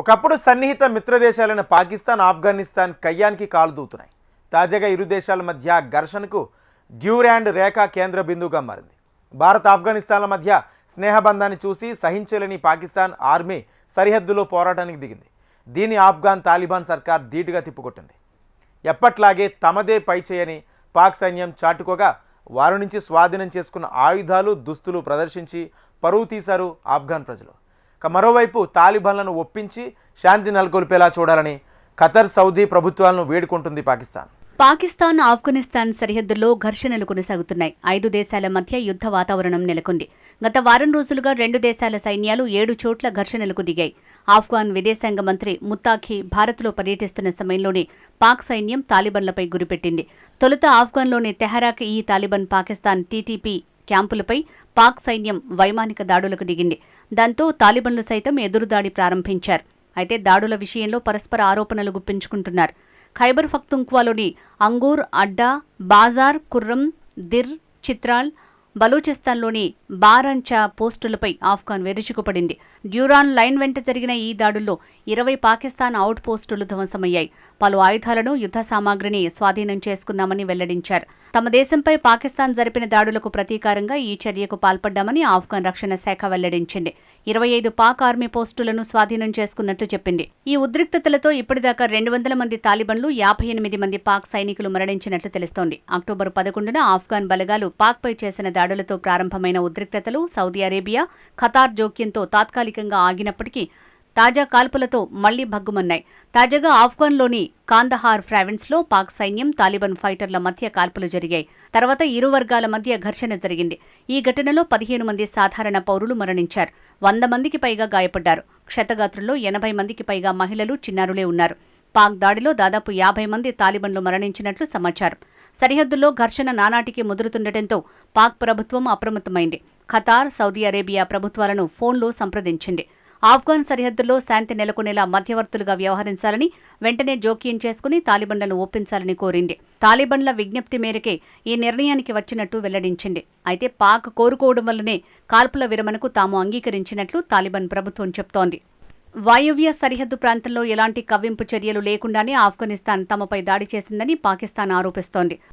ఒకప్పుడు సన్నిహిత మిత్రదేశాలైన పాకిస్తాన్ ఆఫ్ఘనిస్తాన్ కయ్యానికి కాలు దూతున్నాయి. తాజాగా ఇరు దేశాల మధ్య ఘర్షణకు డ్యూరాండ్ రేఖ కేంద్ర బిందువుగా మారింది. భారత్ ఆఫ్ఘనిస్తాన్ల మధ్య స్నేహబంధాన్ని చూసి సహించలేని పాకిస్తాన్ ఆర్మీ సరిహద్దులో పోరాటానికి దిగింది. దీన్ని ఆఫ్ఘాన్ తాలిబాన్ సర్కార్ ధీటుగా తిప్పుకొట్టింది. ఎప్పట్లాగే తమదే పై చేయని పాక్ సైన్యం చాటుకోగా వారి నుంచి స్వాధీనం చేసుకున్న ఆయుధాలు దుస్తులు ప్రదర్శించి పరువు తీశారు ఆఫ్ఘాన్ ప్రజలు. మరోవైపు తాలిబాన్లను ఒప్పించి శాంతి నెలకొల్పేలా చూడాలని ఖతర్ సౌదీ ప్రభుత్వాలను వేడుకుంటుంది పాకిస్తాన్. పాకిస్తాన్ ఆఫ్ఘనిస్తాన్ సరిహద్దుల్లో ఘర్షణలు కొనసాగుతున్నాయి. ఐదు దేశాల మధ్య యుద్ధ వాతావరణం నెలకొంది. గత వారం రోజులుగా రెండు దేశాల సైన్యాలు ఏడు చోట్ల ఘర్షణలకు దిగాయి. ఆఫ్ఘాన్ విదేశాంగ మంత్రి ముత్తాఖీ భారత్లో పర్యటిస్తున్న సమయంలోనే పాక్ సైన్యం తాలిబన్లపై గురిపెట్టింది. తొలుత ఆఫ్ఘాన్లోని తెహరాక్ ఈ తాలిబన్ పాకిస్తాన్ టీటీపీ క్యాంపులపై పాక్ సైన్యం వైమానిక దాడులకు దిగింది. దాంతో తాలిబన్లు సైతం ఎదురుదాడి ప్రారంభించారు. అయితే దాడుల విషయంలో పరస్పర ఆరోపణలు గుప్పించుకుంటున్నారు. ఖైబర్ ఫక్తుంక్వాలోని అంగూర్ అడ్డా బాజార్ కుర్రం దిర్ చిత్రాల్ బలూచిస్తాన్లోని బారంచా పోస్టులపై ఆఫ్ఘాన్ విరుచుకుపడింది డ్యూరాన్ లైన్ వెంట జరిగిన ఈ దాడుల్లో ఇరవై పాకిస్తాన్ అవుట్ పోస్టులు ధ్వంసమయ్యాయి. పలు ఆయుధాలను యుద్ధ సామాగ్రిని స్వాధీనం చేసుకున్నామని వెల్లడించారు. తమ దేశంపై పాకిస్తాన్ జరిపిన దాడులకు ప్రతీకారంగా ఈ చర్యకు పాల్పడ్డామని ఆఫ్ఘాన్ రక్షణ శాఖ వెల్లడించింది. ఇరవై ఐదు పాక్ ఆర్మీ పోస్టులను స్వాధీనం చేసుకున్నట్లు చెప్పింది. ఈ ఉద్రిక్తతలతో ఇప్పటిదాకా రెండు వందల మంది తాలిబన్లు యాభై ఎనిమిది మంది పాక్ సైనికులు మరణించినట్లు తెలుస్తోంది. అక్టోబర్ పదకొండున ఆఫ్ఘాన్ బలగాలు పాక్పై చేసిన దాడులతో ప్రారంభమైన ఉద్రిక్తతలు సౌదీ అరేబియా ఖతార్ జోక్యంతో తాత్కాలికంగా ఆగినప్పటికీ తాజా కాల్పులతో మళ్ళీ భగ్గుమన్నాయి. తాజాగా ఆఫ్ఘన్లోని కాందహార్ ప్రావిన్స్లో పాక్ సైన్యం తాలిబాన్ ఫైటర్ల మధ్య కాల్పులు జరిగాయి. తర్వాత ఇరు వర్గాల మధ్య ఘర్షణ జరిగింది. ఈ ఘటనలో పదిహేను మంది సాధారణ పౌరులు మరణించారు. వంద మందికి పైగా గాయపడ్డారు. క్షతగాత్రుల్లో ఎనభై మందికి పైగా మహిళలు చిన్నారులే ఉన్నారు. పాక్ దాడిలో దాదాపు యాభై మంది తాలిబన్లు మరణించినట్లు సమాచారం. సరిహద్దుల్లో ఘర్షణ నానాటికి ముదురుతుండటంతో పాక్ ప్రభుత్వం అప్రమత్తమైంది. ఖతార్ సౌదీ అరేబియా ప్రభుత్వాలను ఫోన్లో సంప్రదించింది. ఆఫ్ఘాన్ సరిహద్దుల్లో శాంతి నెలకొనేలా మధ్యవర్తులుగా వ్యవహరించాలని వెంటనే జోక్యం చేసుకుని తాలిబన్లను ఒప్పించాలని కోరింది. తాలిబన్ల విజ్ఞప్తి మేరకే ఈ నిర్ణయానికి వచ్చినట్టు వెల్లడించింది. అయితే పాక్ కోరుకోవడం వల్లనే కాల్పుల విరమణకు తాము అంగీకరించినట్లు తాలిబన్ ప్రభుత్వం చెప్తోంది. వాయువ్య సరిహద్దు ప్రాంతంలో ఎలాంటి కవ్వింపు చర్యలు లేకుండానే ఆఫ్ఘనిస్తాన్ తమపై దాడి చేసిందని పాకిస్తాన్ ఆరోపిస్తోంది.